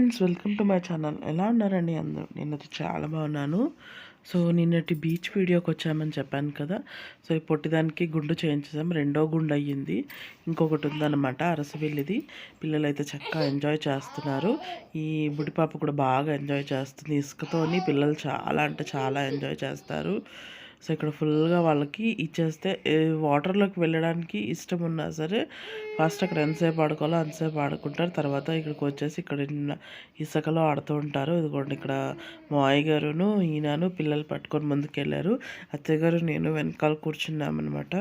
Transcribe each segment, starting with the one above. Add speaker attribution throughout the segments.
Speaker 1: Friends welcome to my channel. ఎలా ఉన్నారండి అందరూ? నేనైతే చాలా బాగున్నాను. సో నిన్నటి బీచ్ వీడియోకి వచ్చామని చెప్పాను కదా. సో ఈ పొట్టిదానికి గుండు చేయించేసాం. రెండో గుండు అయ్యింది. ఇంకొకటి ఉందన్నమాట అరసవిల్లిది. పిల్లలు అయితే చక్కగా ఎంజాయ్ చేస్తున్నారు. ఈ బుడిపాప కూడా బాగా ఎంజాయ్ చేస్తుంది. ఇసుకతోని పిల్లలు చాలా అంటే చాలా ఎంజాయ్ చేస్తారు. సో ఇక్కడ ఫుల్గా వాళ్ళకి ఇచ్చేస్తే వాటర్లోకి వెళ్ళడానికి ఇష్టం ఉన్నా సరే ఫస్ట్ అక్కడ ఎంతసేపు ఆడుకోవాలో అంతసేపు ఆడుకుంటారు. తర్వాత ఇక్కడికి వచ్చేసి ఇక్కడ ఇసుకలో ఆడుతూ ఉంటారు. ఇదిగోండి ఇక్కడ మా అయ్య గారును ఈయనను పిల్లలు పట్టుకొని ముందుకెళ్ళారు అత్తయ్య గారు నేను వెనకాల కూర్చున్నామన్నమాట.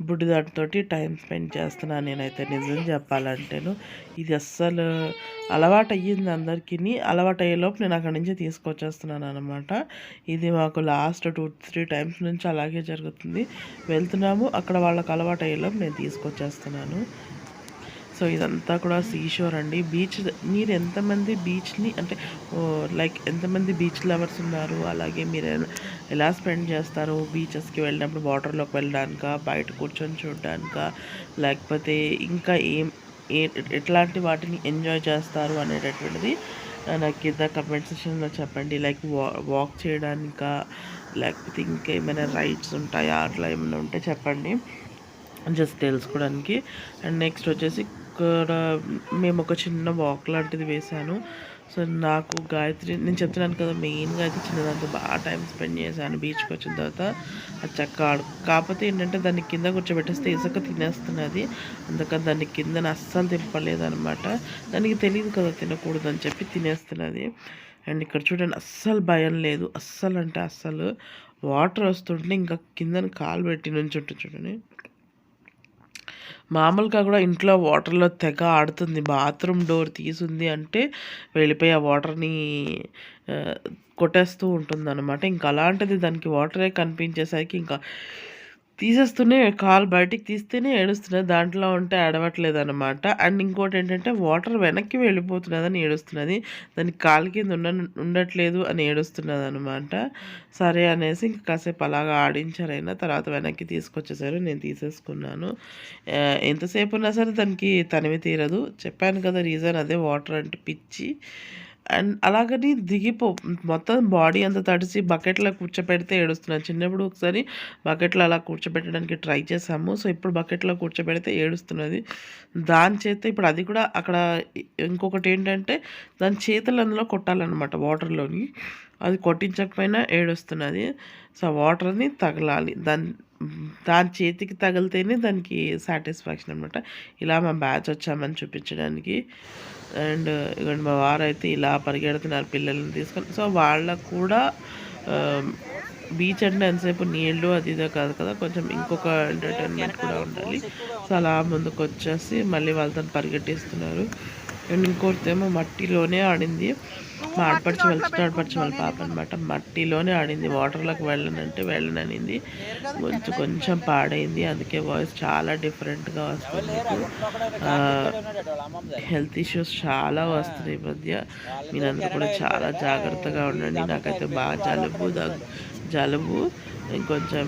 Speaker 1: ఇప్పుడు దాంతో టైం స్పెండ్ చేస్తున్నాను నేనైతే నిజం చెప్పాలంటేను. ఇది అస్సలు అలవాటు అయ్యింది అందరికీ అలవాటు అయ్యేలోపు నేను అక్కడి నుంచి తీసుకొచ్చేస్తున్నాను అనమాట ఇది మాకు లాస్ట్ టూ త్రీ టైమ్స్ నుంచి అలాగే జరుగుతుంది. వెళ్తున్నాము. అక్కడ వాళ్ళకి అలవాటు అయ్యేలోపు నేను తీసుకొచ్చేస్తున్నాను. సో ఇదంతా కూడా సీషోర్ అండి. బీచ్ మీరు ఎంతమంది బీచ్ని అంటే లైక్ ఎంతమంది బీచ్ లవర్స్ ఉన్నారు? అలాగే మీరు ఎలా స్పెండ్ చేస్తారు? బీచెస్కి వెళ్ళినప్పుడు వాటర్లోకి వెళ్ళడానిక? బయట కూర్చొని చూడడానిక? లేకపోతే ఇంకా ఏం ఏ ఎట్లాంటి వాటిని ఎంజాయ్ చేస్తారు అనేటటువంటిది నాకు కింద కమెంట్ సెక్షన్లో చెప్పండి. లైక్ వా వాక్ చేయడానిక? లేకపోతే ఇంకా ఏమైనా రైడ్స్ ఉంటాయా? అట్లా ఏమైనా ఉంటే చెప్పండి. జస్ట్ తెలుసుకోవడానికి. అండ్ నెక్స్ట్ వచ్చేసి ఇక్కడ మేము ఒక చిన్న వాక్ లాంటిది వేశాను. సో నాకు గాయత్రి నేను చెప్తున్నాను కదా మెయిన్గా అయితే చిన్నదాంతో బాగా టైం స్పెండ్ చేశాను బీచ్కి వచ్చిన తర్వాత. అది చక్క ఆడు కాకపోతే ఏంటంటే దాన్ని కింద కూర్చోబెట్టేస్తే ఇసుక తినేస్తున్నది. అందుకని దాన్ని కింద అస్సలు తిప్పలేదనమాట దానికి తెలియదు కదా తినకూడదు అని చెప్పి తినేస్తున్నది. అండ్ ఇక్కడ చూడండి అస్సలు భయం లేదు. అస్సలు అంటే అస్సలు. వాటర్ వస్తుంటే ఇంకా కిందని కాలు పెట్టి నుంచి చూడండి. మామూలుగా కూడా ఇంట్లో వాటర్లో తెగ ఆడుతుంది బాత్రూమ్ డోర్ తీసుంది అంటే వెళ్ళిపోయి ఆ వాటర్ని కొట్టేస్తూ ఉంటుంది అనమాట ఇంకా అలాంటిది దానికి వాటరే కనిపించేసరికి ఇంకా తీసేస్తూనే కాలు బయటికి తీస్తేనే ఏడుస్తున్నది. దాంట్లో ఉంటే అడవట్లేదు అనమాట అండ్ ఇంకోటి ఏంటంటే వాటర్ వెనక్కి వెళ్ళిపోతున్నదని ఏడుస్తున్నది. దానికి కాలు కింద ఉండ ఉండట్లేదు అని ఏడుస్తున్నది అనమాట సరే అనేసి ఇంక కాసేపు అలాగా ఆడించారైనా తర్వాత వెనక్కి తీసుకొచ్చేసారు. నేను తీసేసుకున్నాను. ఎంతసేపు ఉన్నా సరే దానికి తనివి తీరదు. చెప్పాను కదా రీజన్ అదే వాటర్ అంటే పిచ్చి. అండ్ అలాగని దిగిపో. మొత్తం బాడీ అంతా తడిసి బకెట్లో కూర్చోపెడితే ఏడుస్తున్నాను. చిన్నప్పుడు ఒకసారి బకెట్లో అలా కూర్చోబెట్టడానికి ట్రై చేసాము సో ఇప్పుడు బకెట్లో కూర్చోబెడితే ఏడుస్తున్నది. దాని చేత ఇప్పుడు అది కూడా అక్కడ ఇంకొకటి ఏంటంటే దాని చేతులు అందులో కొట్టాలన్నమాట వాటర్లోని. అది కొట్టించకపోయినా ఏడుస్తున్నది. సో వాటర్ని తగలాలి. దాని దాని చేతికి తగిలితేనే దానికి సాటిస్ఫాక్షన్ అనమాట ఇలా మా బ్యాచ్ వచ్చామని చూపించడానికి. అండ్ ఇక్కడ మా వారు అయితే ఇలా పరిగెడుతున్నారు పిల్లల్ని తీసుకొని. సో వాళ్ళకు కూడా బీచ్ అంటే ఎంతసేపు నీళ్ళు అది ఇదే కాదు కదా. కొంచెం ఇంకొక ఎంటర్టైన్మెంట్ కూడా ఉండాలి. సో అలా ముందుకు వచ్చేసి మళ్ళీ వాళ్ళతో పరిగెట్టిస్తున్నారు. అండ్ ఇంకోటిదేమో మట్టిలోనే ఆడింది. మా ఆడపడిచి వాళ్ళ ఆడపడిచి వాళ్ళ పాప అనమాట మట్టిలోనే ఆడింది. వాటర్లోకి వెళ్ళనంటే వెళ్ళననింది. కొంచెం కొంచెం పాడైంది. అందుకే వాయిస్ చాలా డిఫరెంట్గా వస్తుంది హెల్త్ ఇష్యూస్ చాలా వస్తున్నాయి ఈ మధ్య. మీరందరూ కూడా చాలా జాగ్రత్తగా ఉండండి. నాకైతే బాగా జలుబు జలుబు ఇంకొంచెం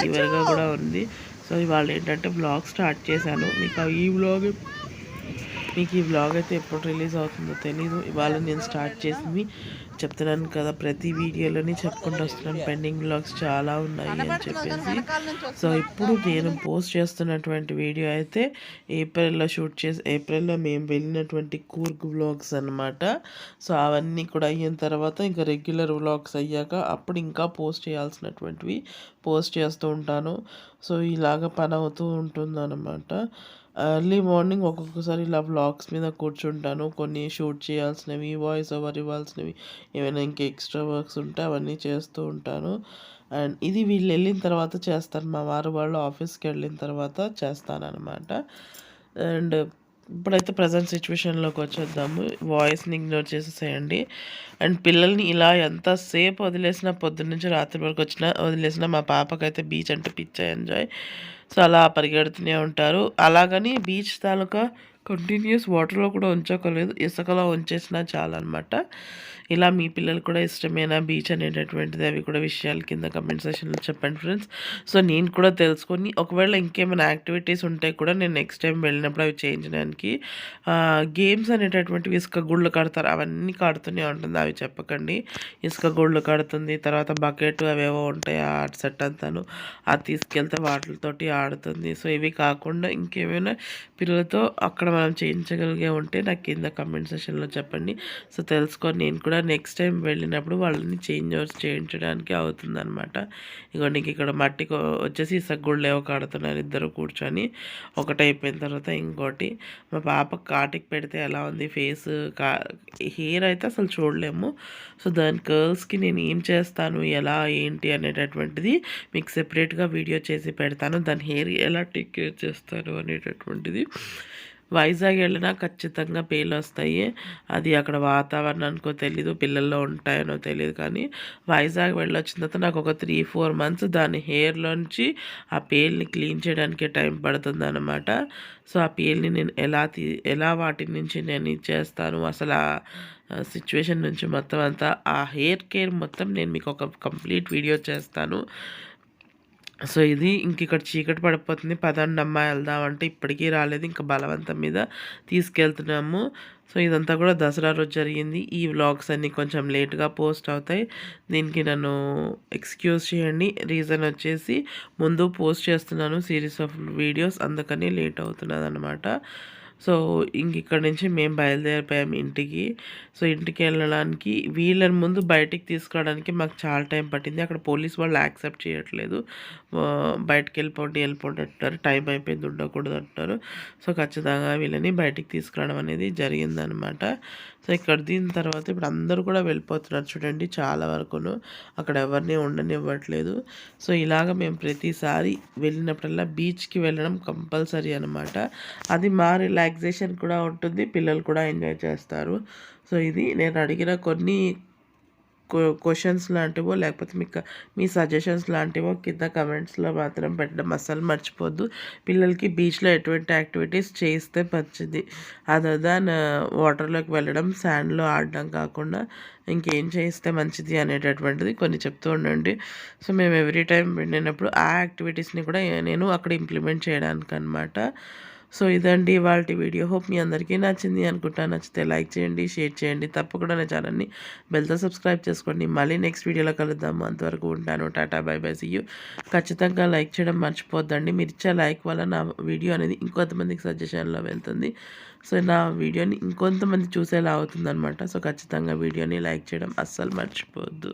Speaker 1: ఫీవర్గా కూడా ఉంది. సో ఇవాళ ఏంటంటే బ్లాగ్ స్టార్ట్ చేశాను. మీకు ఈ బ్లాగ్ మీకు ఈ బ్లాగ్ అయితే ఎప్పుడు రిలీజ్ అవుతుందో తెలీదు. ఇవాళ నేను స్టార్ట్ చేసింది చెప్తున్నాను కదా ప్రతి వీడియోలోని చెప్పుకుంటూ వస్తున్నాను. పెండింగ్ బ్లాగ్స్ చాలా ఉన్నాయి అని చెప్పేసి. సో ఇప్పుడు నేను పోస్ట్ చేస్తున్నటువంటి వీడియో అయితే ఏప్రిల్లో షూట్ చేసి ఏప్రిల్లో మేము వెళ్ళినటువంటి కూర్గ్ బ్లాగ్స్ అనమాట సో అవన్నీ కూడా అయిన తర్వాత ఇంకా రెగ్యులర్ వ్లాగ్స్ అయ్యాక అప్పుడు ఇంకా పోస్ట్ చేయాల్సినటువంటివి పోస్ట్ చేస్తూ ఉంటాను. సో ఇలాగ పని అవుతూ ఉంటుంది అనమాట ఎర్లీ మార్నింగ్ ఒక్కొక్కసారి ఇలా వ్లాగ్స్ మీద కూర్చుంటాను. కొన్ని షూట్ చేయాల్సినవి వాయిస్ ఓవర్ ఇవ్వాల్సినవి ఏమైనా ఇంకా ఎక్స్ట్రా వర్క్స్ ఉంటే అవన్నీ చేస్తూ ఉంటాను. అండ్ ఇది వీళ్ళు వెళ్ళిన తర్వాత చేస్తాను మా వారు వాళ్ళు ఆఫీస్కి వెళ్ళిన తర్వాత చేస్తానన్నమాట. అండ్ ఇప్పుడైతే ప్రజెంట్ సిచ్యువేషన్లోకి వచ్చేద్దాము. వాయిస్ని ఇగ్నోర్ చేసేసేయండి. అండ్ పిల్లల్ని ఇలా ఎంతసేపు వదిలేసినా పొద్దున్న నుంచి రాత్రి వరకు వచ్చినా వదిలేసినా మా పాపకైతే బీచ్ అంటే పిచ్చ ఎంజాయ్ సో అలా పరిగెడుతూనే ఉంటారు. అలాగని బీచ్ తాలూకా కంటిన్యూస్ వాటర్లో కూడా ఉంచకలేదు ఇసుకలో ఉంచేసినా చాలన్నమాట. ఇలా మీ పిల్లలు కూడా ఇష్టమైన బీచ్ అనేటటువంటిది అవి కూడా విషయాలు కింద కమెంట్ సెషన్లో చెప్పండి ఫ్రెండ్స్ సో నేను కూడా తెలుసుకొని ఒకవేళ ఇంకేమైనా యాక్టివిటీస్ ఉంటే కూడా నేను నెక్స్ట్ టైం వెళ్ళినప్పుడు అవి చేయించడానికి గేమ్స్ అనేటటువంటివి ఇసుక గుళ్ళు కడతారు. అవన్నీ కడుతూనే ఉంటుంది అవి చెప్పకండి. ఇసుక గుళ్ళు కడుతుంది తర్వాత బకెట్ అవేవో ఉంటాయి ఆ సెట్ అంతాను. అది తీసుకెళ్తే వాటితోటి ఆడుతుంది. సో ఇవి కాకుండా ఇంకేమైనా పిల్లలతో అక్కడ మనం చేయించగలిగే ఉంటే నాకు కింద కమెంట్ సెషన్లో చెప్పండి. సో తెలుసుకొని నేను కూడా నెక్స్ట్ టైం వెళ్ళినప్పుడు వాళ్ళని చేంజ్ ఓవర్స్ చేయించడానికి ఇక నీకు ఇక్కడ మట్టి వచ్చేసి సగ్గుళ్ళు లేవ కాడుతున్నారు ఇద్దరు కూర్చొని. ఒకటి అయిపోయిన తర్వాత ఇంకోటి. మా పాప కాటికి పెడితే ఎలా ఉంది ఫేస్ కా హెయిర్ అయితే అసలు చూడలేము. సో దాని కర్ల్స్కి నేను ఏం చేస్తాను? ఎలా? ఏంటి? అనేటటువంటిది మీకు సెపరేట్గా వీడియో చేసి పెడతాను. దాని హెయిర్ ఎలా టేక్ కేర్ చేస్తాను? అనేటటువంటిది. వైజాగ్ వెళ్ళినా ఖచ్చితంగా పేలు వస్తాయి. అది అక్కడ వాతావరణానికో తెలీదు పిల్లల్లో ఉంటాయనో తెలియదు కానీ వైజాగ్ వెళ్ళొచ్చిన తర్వాత నాకు ఒక త్రీ ఫోర్ మంత్స్ దాని హెయిర్లోంచి ఆ పేల్ని క్లీన్ చేయడానికి టైం పడుతుంది అనమాట సో ఆ పేల్ని నేను ఎలా తీ ఎలా వాటి నుంచి నేను ఇచ్చేస్తాను అసలు ఆ సిచ్యువేషన్ నుంచి మొత్తం అంతా ఆ హెయిర్ కేర్ మొత్తం నేను మీకు ఒక కంప్లీట్ వీడియో చేస్తాను. సో ఇది ఇంక ఇక్కడ చీకటి పడిపోతుంది. పదండి అమ్మాయి వెళ్దామంటే ఇప్పటికీ రాలేదు. ఇంకా బలవంతం మీద తీసుకెళ్తున్నాము. సో ఇదంతా కూడా దసరా రోజు జరిగింది. ఈ వ్లాగ్స్ అన్నీ కొంచెం లేట్గా పోస్ట్ అవుతాయి. దీనికి నన్ను ఎక్స్క్యూజ్ చేయండి. రీజన్ వచ్చేసి ముందు పోస్ట్ చేస్తున్నాను సిరీస్ ఆఫ్ వీడియోస్. అందుకని లేట్ అవుతున్నది అనమాట సో ఇంక ఇక్కడ నుంచి మేము బయలుదేరిపోయాం ఇంటికి. సో ఇంటికి వెళ్ళడానికి వీళ్ళని ముందు బయటికి తీసుకురావడానికి మాకు చాలా టైం పట్టింది. అక్కడ పోలీస్ వాళ్ళు యాక్సెప్ట్ చేయట్లేదు. బయటకు వెళ్ళిపోండి వెళ్ళిపోండి అంటారు టైం అయిపోయింది ఉండకూడదు అంటారు సో ఖచ్చితంగా వీళ్ళని బయటికి తీసుకురావడం అనేది జరిగిందనమాట. సో ఇక్కడ దీని తర్వాత ఇప్పుడు అందరూ కూడా వెళ్ళిపోతున్నారు చూడండి చాలా వరకును. అక్కడ ఎవరిని ఉండనివ్వట్లేదు. సో ఇలాగ మేము ప్రతిసారి వెళ్ళినప్పుడల్లా బీచ్కి వెళ్ళడం కంపల్సరీ అనమాట అది మా రిలాక్సేషన్ కూడా ఉంటుంది పిల్లలు కూడా ఎంజాయ్ చేస్తారు. సో ఇది నేను అడిగిన కొన్ని క్వశ్చన్స్ లాంటివో లేకపోతే మీకు మీ సజెషన్స్ లాంటివో కింద కమెంట్స్లో మాత్రం పెట్టడం అస్సలు మర్చిపోద్దు. పిల్లలకి బీచ్లో ఎటువంటి యాక్టివిటీస్ చేస్తే మంచిది. అదర్ దాన్ వాటర్లోకి వెళ్ళడం శాండ్లో ఆడడం కాకుండా ఇంకేం చేస్తే మంచిది అనేటటువంటిది కొన్ని చెప్తూ ఉండండి. సో మేము ఎవ్రీ టైం వెళ్ళినప్పుడు ఆ యాక్టివిటీస్ని కూడా నేను అక్కడ ఇంప్లిమెంట్ చేయడానికి అనమాట సో ఇదండి వాళ్ళ వీడియో. హోప్ మీ అందరికీ నచ్చింది అనుకుంటా. నచ్చితే లైక్ చేయండి షేర్ చేయండి. తప్పకుండా నా ఛానల్ని బెల్తో సబ్స్క్రైబ్ చేసుకోండి. మళ్ళీ నెక్స్ట్ వీడియోలో కలుద్దాము అంతవరకు ఉంటాను. Tata bye bye see you ఖచ్చితంగా లైక్ చేయడం మర్చిపోద్దండి. మీరు ఇచ్చే లైక్ వల్ల నా వీడియో అనేది ఇంకొంతమందికి సజెషన్లో వెళ్తుంది. సో నా వీడియోని ఇంకొంతమంది చూసేలా అవుతుందన్నమాట. సో ఖచ్చితంగా వీడియోని లైక్ చేయడం అస్సలు మర్చిపోవద్దు